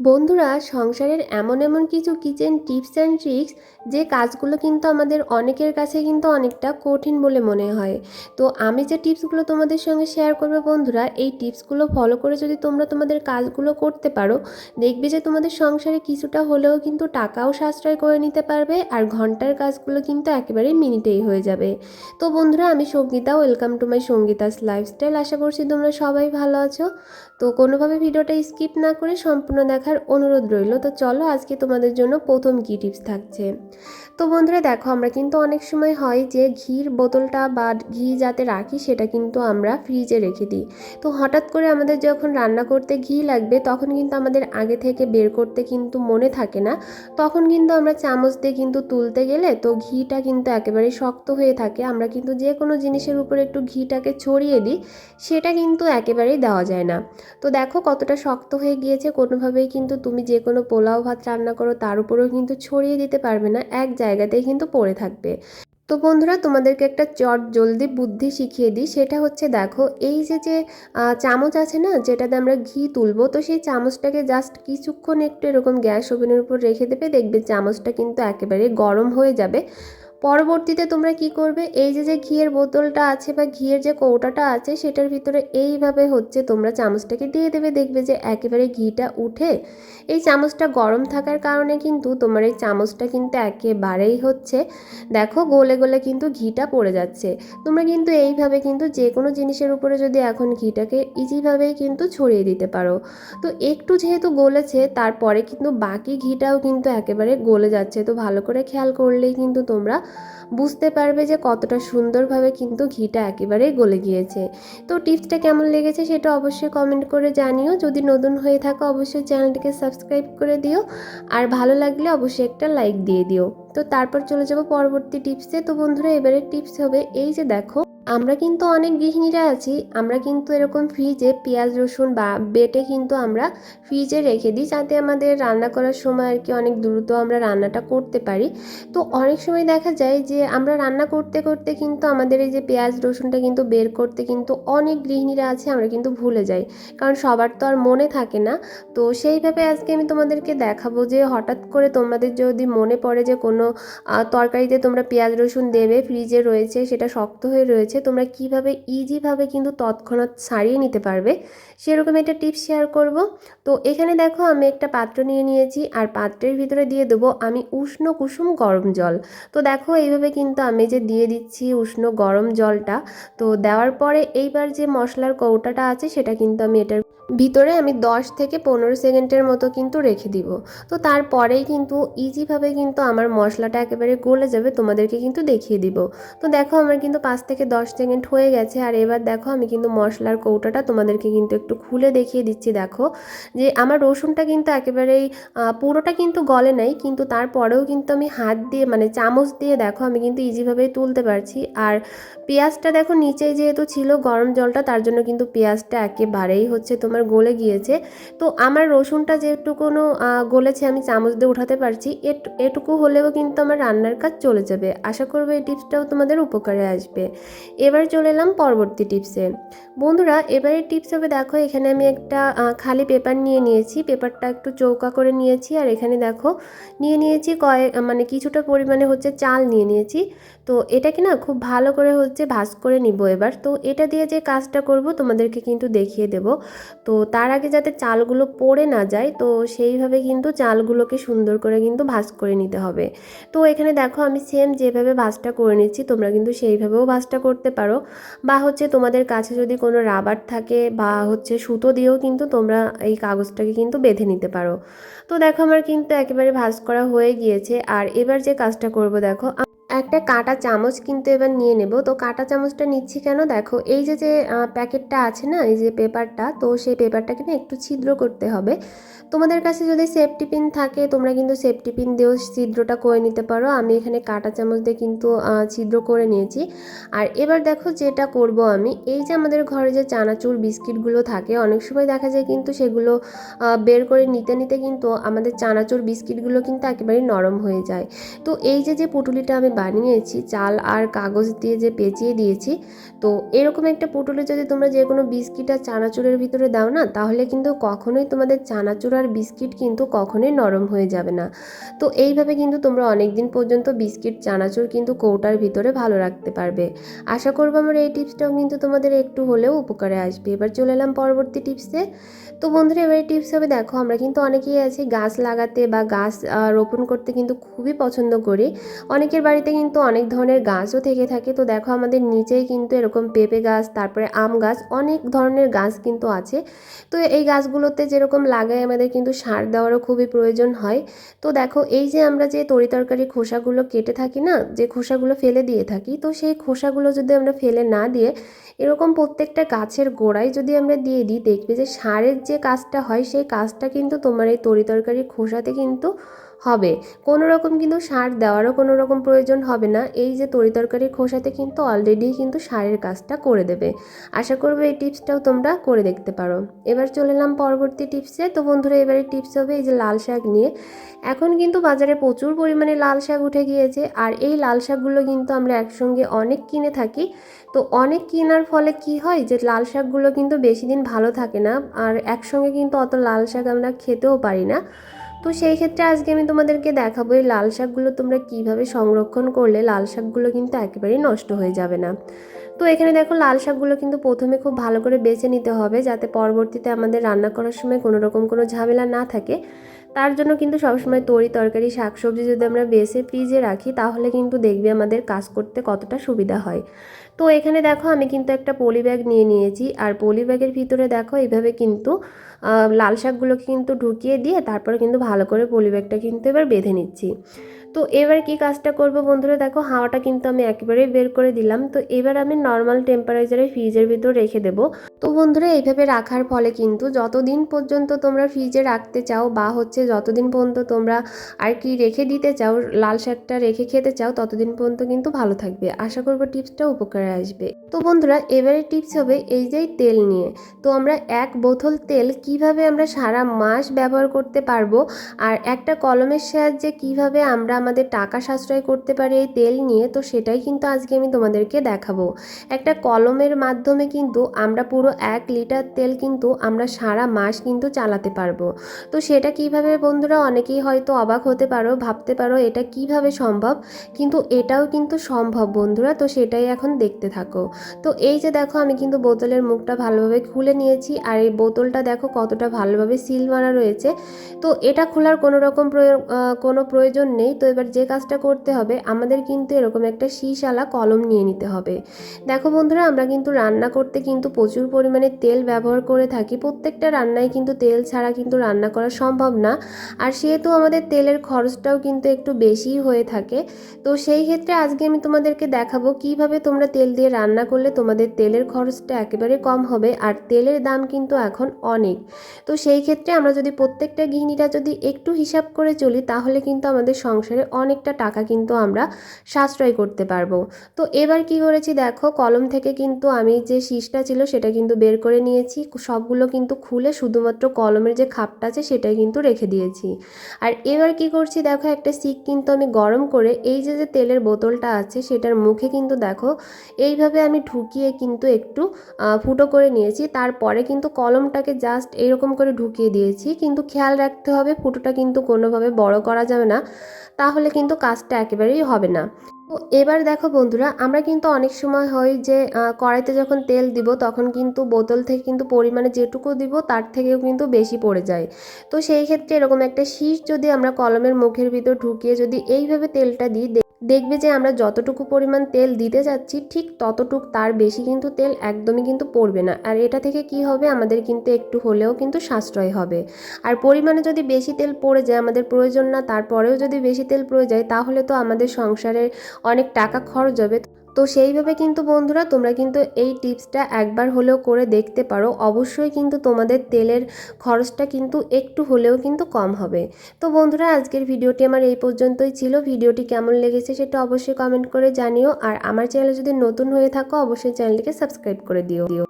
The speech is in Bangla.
বন্ধুরা, সংসারের এমন এমন কিছু কিচেন টিপস অ্যান্ড ট্রিক্স যে কাজগুলো কিন্তু আমাদের অনেকের কাছে কিন্তু অনেকটা কঠিন বলে মনে হয়। তো আমি যে টিপসগুলো তোমাদের সঙ্গে শেয়ার করব বন্ধুরা, এই টিপসগুলো ফলো করে যদি তোমরা তোমাদের কাজগুলো করতে পারো, দেখবে যে তোমাদের সংসারে কিছুটা হলেও কিন্তু টাকাও সাশ্রয় করে নিতে পারবে আর ঘণ্টার কাজগুলো কিন্তু একেবারে মিনিটেই হয়ে যাবে। তো বন্ধুরা, আমি Sangeeta welcome to my Sangeeta's lifestyle আশা করছি তোমরা সবাই ভালো আছো। তো কোনোভাবে ভিডিওটা স্কিপ না করে সম্পূর্ণ দেখার অনুরোধ রইল। তো চলো আজকে তোমাদের জন্য প্রথম কী টিপস থাকছে। তো বন্ধুরা দেখো, আমরা কিন্তু অনেক সময় হয় যে ঘির বোতলটা বা ঘি যাতে রাখি, সেটা কিন্তু আমরা ফ্রিজে রেখে দিই। তো হঠাৎ করে আমাদের যখন রান্না করতে ঘি লাগবে, তখন কিন্তু আমাদের আগে থেকে বের করতে কিন্তু মনে থাকে না। তখন কিন্তু আমরা চামচ দিয়ে কিন্তু তুলতে গেলে তো ঘিটা কিন্তু একেবারে শক্ত হয়ে থাকে। আমরা কিন্তু যে কোনো জিনিসের উপরে একটু ঘিটাকে ছড়িয়ে দিই, সেটা কিন্তু একেবারেই দেওয়া যায় না। তো দেখো কতটা শক্ত হয়ে গিয়েছে, কোনোভাবেই কিন্তু তুমি যে কোনো পোলাও ভাত রান্না করো, তার উপরেও কিন্তু ছড়িয়ে দিতে পারবে না, এক জায়গাতেই কিন্তু পড়ে থাকবে। তো বন্ধুরা, তোমাদেরকে একটা চট জলদি বুদ্ধি শিখিয়ে দিই, সেটা হচ্ছে দেখো, এই যে যে চামচ আছে না, যেটাতে আমরা ঘি তুলবো, তো সেই চামচটাকে জাস্ট কিছুক্ষণ একটু এরকম গ্যাস ওভেনের উপর রেখে দেবে, দেখবে চামচটা কিন্তু একেবারে গরম হয়ে যাবে। পরবর্তীতে তোমরা কি করবে? এই যে যে ঘিয়ের বোতলটা আছে বা ঘিয়ের যে কৌটাটা আছে, সেটার ভিতরে এইভাবে হচ্ছে তোমরা চামচটাকে দিয়ে দেবে। দেখবে যে একেবারে ঘিটা উঠে এই চামচটা গরম থাকার কারণে কিন্তু তোমার এই চামচটা কিন্তু একেবারেই হচ্ছে, দেখো গোলে গোলে কিন্তু ঘিটা পড়ে যাচ্ছে। তোমরা কিন্তু এইভাবে কিন্তু যে কোনো জিনিসের উপরে যদি এখন ঘিটাকে ইজিভাবেই কিন্তু ছড়িয়ে দিতে পারো। তো একটু যেহেতু গলেছে, তারপরে কিন্তু বাকি ঘিটাও কিন্তু একেবারে গলে যাচ্ছে। তো ভালো করে খেয়াল করলেই কিন্তু তোমরা বুঝতে পারবে যে কতটা সুন্দরভাবে কিন্তু ঘিটা একেবারেই গলে গিয়েছে। তো টিপসটা কেমন লেগেছে সেটা অবশ্যই কমেন্ট করে জানিও। যদি নতুন হয়ে থাকো, অবশ্যই চ্যানেলটিকে সাবস্ক্রাইব করে দিও। আর ভালো লাগলে অবশ্যই একটা লাইক দিয়ে দিও। তো তারপর চলে যাব পরবর্তী টিপসে তো বন্ধুরা এবারে টিপস হবে এই যে দেখো আমরা কিন্তু অনেক গৃহিণীরা আছি, আমরা কিন্তু এরকম ফ্রিজে পেঁয়াজ, রসুন বা বেটে কিন্তু আমরা ফ্রিজে রেখে দিই যাতে আমাদের রান্না করার সময় আর কি অনেক দ্রুত আমরা রান্নাটা করতে পারি। তো অনেক সময় দেখা যায় যে আমরা রান্না করতে করতে কিন্তু আমাদের এই যে পেঁয়াজ, রসুনটা কিন্তু বের করতে কিন্তু অনেক গৃহিণীরা আছে, আমরা কিন্তু ভুলে যাই। কারণ সবার তো আর মনে থাকে না। তো সেইভাবে আজকে আমি তোমাদেরকে দেখাবো যে হঠাৎ করে তোমাদের যদি মনে পড়ে যে কোনো তরকারিতে তোমরা পেঁয়াজ, রসুন দেবে ফ্রিজে রয়েছে, সেটা শক্ত হয়ে রয়েছে তোমরা কীভাবে ইজিভাবে কিন্তু তৎক্ষণাৎ সারিয়ে নিতে পারবে, সেরকম একটা টিপস শেয়ার করব। তো এখানে দেখো আমি একটা পাত্র নিয়ে নিয়েছি, আর পাত্রের ভিতরে দিয়ে দেবো আমি উষ্ণ কুসুম গরম জল। তো দেখো এইভাবে কিন্তু আমি যে দিয়ে দিচ্ছি উষ্ণ গরম জলটা, তো দেওয়ার পরে এইবার যে মশলার কৌটাটা আছে সেটা কিন্তু আমি এটার ভিতরে আমি 10 থেকে পনেরো সেকেন্ডের মতো কিন্তু রেখে দিব। তো তারপরেই কিন্তু ইজিভাবে কিন্তু আমার মশলাটা একেবারে গলে যাবে, তোমাদেরকে কিন্তু দেখিয়ে দিব। তো দেখো আমার কিন্তু পাঁচ থেকে দশ সেকেন্ড হয়ে গেছে আর এবার দেখো আমি কিন্তু মশলার কৌটাটা তোমাদেরকে কিন্তু একটু খুলে দেখিয়ে দিচ্ছি, দেখো। যে আমার রসুনটা কিন্তু একেবারেই পুরোটা কিন্তু গলে নাই, কিন্তু তারপরেও কিন্তু আমি হাত দিয়ে মানে চামচ দিয়ে দেখো আমি কিন্তু ইজিভাবেই তুলতে পারছি। আর পেঁয়াজটা দেখো নিচে যেহেতু ছিল গরম জলটা, তার জন্য কিন্তু পেঁয়াজটা একেবারেই হচ্ছে তোমার গলে গিয়েছে। তো আমার রসুনটা যেটুকুনো গলেছে আমি চামচ দিয়ে উঠাতে পারছি এটুকু হলেও কিন্তু আমার রান্নার কাজ চলে যাবে। আশা করব এই টিপসটাও তোমাদের উপকারে আসবে। এবার চলে এলাম পরবর্তী টিপসে বন্ধুরা এবারে টিপস হবে, দেখো, এখানে আমি একটা খালি পেপার নিয়ে নিয়েছি। পেপারটা একটু চৌকা করে নিয়েছি, আর এখানে দেখো, নিয়ে নিয়েছি কয়েক মানে কিছুটা পরিমাণে হচ্ছে চাল নিয়ে নিয়েছি। তো এটাকে না খুব ভালো করে হচ্ছে ভাজ করে নিব এবার। তো এটা দিয়ে যে কাজটা করব, তোমাদেরকে কিন্তু দেখিয়ে দেব। তো তার আগে যাতে চালগুলো পড়ে না যায়, তো সেইভাবে কিন্তু চালগুলোকে সুন্দর করে কিন্তু ভাজ করে নিতে হবে। তো এখানে দেখো, আমি সেম যেভাবে ভাজটা করে নিচ্ছি, তোমরা কিন্তু সেইভাবেও ভাজটা করতে পারো। বা হচ্ছে তোমাদের কাছে যদি কোনো রাবার থাকে বা হচ্ছে সুতো দিয়েও কিন্তু তোমরা এই কাগজটাকে কিন্তু বেঁধে নিতে পারো। তো দেখো আমার কিন্তু একেবারে ভাজ করা হয়ে গিয়েছে। আর এবার যে কাজটা করব দেখো একটা কাঁটা চামচ কিন্তু এবার নিয়ে নেব। তো কাঁটা চামচটা নিচ্ছি কেন? দেখো, এই যে যে প্যাকেটটা আছে না, এই যে, পেপারটা, তো সেই পেপারটাকে না একটু ছিদ্র করতে হবে। তোমাদের কাছে যদি সেফটি পিন থাকে, তোমরা কিন্তু সেফটি পিন দিয়েও ছিদ্রটা করে নিতে পারো। আমি এখানে কাঁটা চামচ দিয়ে কিন্তু ছিদ্র করে নিয়েছি। আর এবার দেখো যেটা করব আমি। এই যে আমাদের ঘরে যে চানাচুর, বিস্কিটগুলো থাকে, অনেক সময় দেখা যায় কিন্তু সেগুলো বের করে নিতে নিতে কিন্তু আমাদের চানাচুর, বিস্কিটগুলো কিন্তু একেবারেই নরম হয়ে যায়। তো এই যে যে পুটুলিটা আমি বানিয়েছি, চাল আর কাগজ দিয়ে যে পেঁচিয়ে দিয়েছি, তো এরকম একটা পুটুলে যদি তোমরা যে কোনো বিস্কিট আর চানাচুরের ভিতরে দাও না, তাহলে কিন্তু কখনোই তোমাদের চানাচুর আর বিস্কিট কিন্তু কখনোই নরম হয়ে যাবে না। তো এইভাবে কিন্তু তোমরা অনেক দিন পর্যন্ত বিস্কিট, চানাচুর কিন্তু কৌটার ভিতরে ভালো রাখতে পারবে। আশা করব আমার এই টিপসটাও কিন্তু তোমাদের একটু হলেও উপকারে আসবে। এবার চলে এলাম পরবর্তী টিপসে। তো বন্ধুরা, এবারে টিপস হবে, দেখো আমরা কিন্তু অনেকেই আছি গাছ লাগাতে বা গাছ রোপণ করতে কিন্তু খুবই পছন্দ করি। অনেকের বাড়িতে কিন্তু অনেক ধরনের গাছও থেকে থাকে। তো দেখো আমাদের নিচেই কিন্তু এরকম পেঁপে গাছ, তারপরে আম গাছ, অনেক ধরনের গাছ কিন্তু আছে। তো এই গাছগুলোতে যেরকম লাগাই আমাদের কিন্তু সার দেওয়ারও খুবই প্রয়োজন হয়। তো দেখো, এই যে আমরা যে তরিতরকারি খোসাগুলো কেটে থাকি না, যে খোসাগুলো ফেলে দিয়ে থাকি, তো সেই খোসাগুলো যদি আমরা ফেলে না দিয়ে, এরকম প্রত্যেকটা গাছের গোড়ায় যদি আমরা দিয়ে দিই, দেখবে যে সারের যে কাজটা হয়, সেই কাজটা কিন্তু তোমার এই তরিতরকারি খোসাতে কিন্তু হবে। কোনো রকম কিন্তু সার দেওয়ারও কোনো রকম প্রয়োজন হবে না। এই যে তরিতরকারি খোসাতে কিন্তু অলরেডি কিন্তু সারের কাজটা করে দেবে। আশা করব এই টিপসটাও তোমরা করে দেখতে পারো। এবার চলে এলাম পরবর্তী টিপসে। তো বন্ধুরা, এবারে টিপস হবে এই যে লাল শাক নিয়ে। এখন কিন্তু বাজারে প্রচুর পরিমাণে লাল শাক উঠে গিয়েছে। আর এই লাল শাকগুলো কিন্তু আমরা একসঙ্গে অনেক কিনে থাকি। তো অনেক কেনার ফলে কি হয় যে লাল শাকগুলো কিন্তু বেশি দিন ভালো থাকে না। আর একসঙ্গে কিন্তু অত লাল শাক আমরা খেতেও পারি না। তো সেই ক্ষেত্রে আজকে আমি তোমাদেরকে দেখাবো এই লাল শাকগুলো তোমরা কীভাবে সংরক্ষণ করলে লাল শাকগুলো কিন্তু একেবারেই নষ্ট হয়ে যাবে না। তো এখানে দেখো লাল শাকগুলো কিন্তু প্রথমে খুব ভালো করে বেছে নিতে হবে যাতে পরবর্তীতে আমাদের রান্না করার সময় কোনো রকম কোনো ঝামেলা না থাকে। তার জন্য কিন্তু সবসময় তরি তরকারি, শাকসবজি যদি আমরা বেছে ফ্রিজে রাখি তাহলে কিন্তু দেখবে আমাদের কাজ করতে কতটা সুবিধা হয়। তো এখানে দেখো আমি কিন্তু একটা পলি ব্যাগ নিয়ে নিয়েছি। আর পলি ব্যাগের ভিতরে দেখো এইভাবে কিন্তু লাল শাকগুলোকে কিন্তু ঢুকিয়ে দিয়ে তারপরে কিন্তু ভালো করে পলি ব্যাগটা কিন্তু এবার বেঁধে নিচ্ছি। তো এবার কি কাজটা করব বন্ধুরা? দেখো, হাওয়াটা কিন্তু আমি একেবারেই বের করে দিলাম। তো এবার আমি নর্মাল টেম্পারেচারে ফ্রিজের ভিতর রেখে দেবো। তো বন্ধুরা, এইভাবে রাখার ফলে কিন্তু যতদিন পর্যন্ত তোমরা ফ্রিজে রাখতে চাও বা হচ্ছে যতদিন পর্যন্ত তোমরা আর কি রেখে দিতে চাও, লাল শাকটা রেখে খেতে চাও, ততদিন পর্যন্ত কিন্তু ভালো থাকবে। আশা করব টিপসটা উপকারে আসবে। তো বন্ধুরা, এবারে টিপস হবে এই যে তেল নিয়ে। তো আমরা এক বোতল তেল কীভাবে আমরা সারা মাস ব্যবহার করতে পারব? আর একটা কলমের সাহায্যে কীভাবে আমরা আমাদের টাকা সাশ্রয় করতে পারি এই তেল নিয়ে, তো সেটাই কিন্তু আজকে আমি তোমাদেরকে দেখাবো। একটা কলমের মাধ্যমে কিন্তু আমরা পুরো এক লিটার তেল কিন্তু আমরা সারা মাস কিন্তু চালাতে পারব। তো সেটা কীভাবে বন্ধুরা, অনেকেই হয়তো অবাক হতে পারো, ভাবতে পারো এটা কীভাবে সম্ভব, কিন্তু এটাও কিন্তু সম্ভব বন্ধুরা, তো সেটাই এখন দেখতে থাকো। তো এই যে দেখো, আমি কিন্তু বোতলের মুখটা ভালোভাবে খুলে নিয়েছি, আর এই বোতলটা দেখো কতটা ভালোভাবে সিল মারা রয়েছে। তো এটা খোলার কোনো রকম কোনো প্রয়োজন নেই, তো এবার যে কাজটা করতে হবে, আমাদের কিন্তু এরকম একটা শীষালা কলম নিয়ে নিতে হবে। দেখো বন্ধুরা, আমরা কিন্তু রান্না করতে কিন্তু প্রচুর পরিমাণে তেল ব্যবহার করে থাকি। প্রত্যেকটা রান্নায় কিন্তু তেল ছাড়া কিন্তু রান্না করা সম্ভব না। আর সেহেতু আমাদের তেলের খরচটাও কিন্তু একটু বেশিই হয়ে থাকে। তো সেই ক্ষেত্রে আজকে আমি তোমাদেরকে দেখাবো কীভাবে তোমরা তেল দিয়ে রান্না করলে তোমাদের তেলের খরচটা একেবারে কম হবে আর তেলের দাম কিন্তু এখন অনেক। তো সেই ক্ষেত্রে আমরা যদি প্রত্যেকটা গৃহিণীরা যদি একটু হিসাব করে চলি, তাহলে কিন্তু আমাদের সংসারে অনেকটা টাকা কিন্তু আমরা সাশ্রয় করতে পারব। তো এবার কি করেছি দেখো, কলম থেকে কিন্তু আমি যে শীষটা ছিল সেটা কিন্তু বের করে নিয়েছি। সবগুলো কিন্তু খুলে শুধুমাত্র কলমের যে খাপটা আছে সেটাই কিন্তু রেখে দিয়েছি। আর এবার কি করছি দেখো, একটা সিক কিন্তু আমি গরম করে এই যে যে তেলের বোতলটা আছে সেটার মুখে কিন্তু দেখো, এইভাবে আমি ঢুকিয়ে কিন্তু একটু ফুটো করে নিয়েছি। তারপরে কিন্তু কলমটাকে জাস্ট এরকম করে ঢুকিয়ে দিয়েছি। কিন্তু খেয়াল রাখতে হবে, ফুটোটা কিন্তু কোনোভাবে বড় করা যাবে না। তাহলে কিন্তু কাজটা একেবারেই হবে না। তো এবার দেখো বন্ধুরা, আমরা কিন্তু অনেক সময় হয় যে কড়াইতে যখন তেল দিব, তখন কিন্তু বোতল থেকে কিন্তু পরিমাণে যেটুকু দিব, তার থেকেও কিন্তু বেশি পড়ে যায়। তো সেই ক্ষেত্রে এরকম একটা শীষ যদি আমরা কলমের মুখের ভিতর ঢুকিয়ে যদি এইভাবে তেলটা দিই দেখবে যে আমরা যতটুকু পরিমাণ তেল দিতে যাচ্ছি ঠিক ততটুক তার বেশি কিন্তু তেল একদমই কিন্তু পড়বে না। আর এটা থেকে কি হবে? আমাদের কিন্তু একটু হলেও কিন্তু সাশ্রয় হবে। আর পরিমাণে যদি বেশি তেল পড়ে যায় আমাদের প্রয়োজন না, তারপরেও যদি বেশি তেল পড়ে যায়, তাহলে তো আমাদের সংসারে অনেক টাকা খরচ হবে। তো সেইভাবে কিন্তু বন্ধুরা, তোমরা কিন্তু এই টিপসটা একবার হলেও করে দেখতে পারো। অবশ্যই কিন্তু তোমাদের তেলের খরচটা কিন্তু একটু হলেও কিন্তু কম হবে। তো বন্ধুরা, আজকের ভিডিওটি আমার এই পর্যন্তই ছিল। ভিডিওটি কেমন লেগেছে সেটা অবশ্যই কমেন্ট করে জানিও। আর আমার চ্যানেলে যদি নতুন হয়ে থাকো, অবশ্যই চ্যানেলটিকে সাবস্ক্রাইব করে দিও।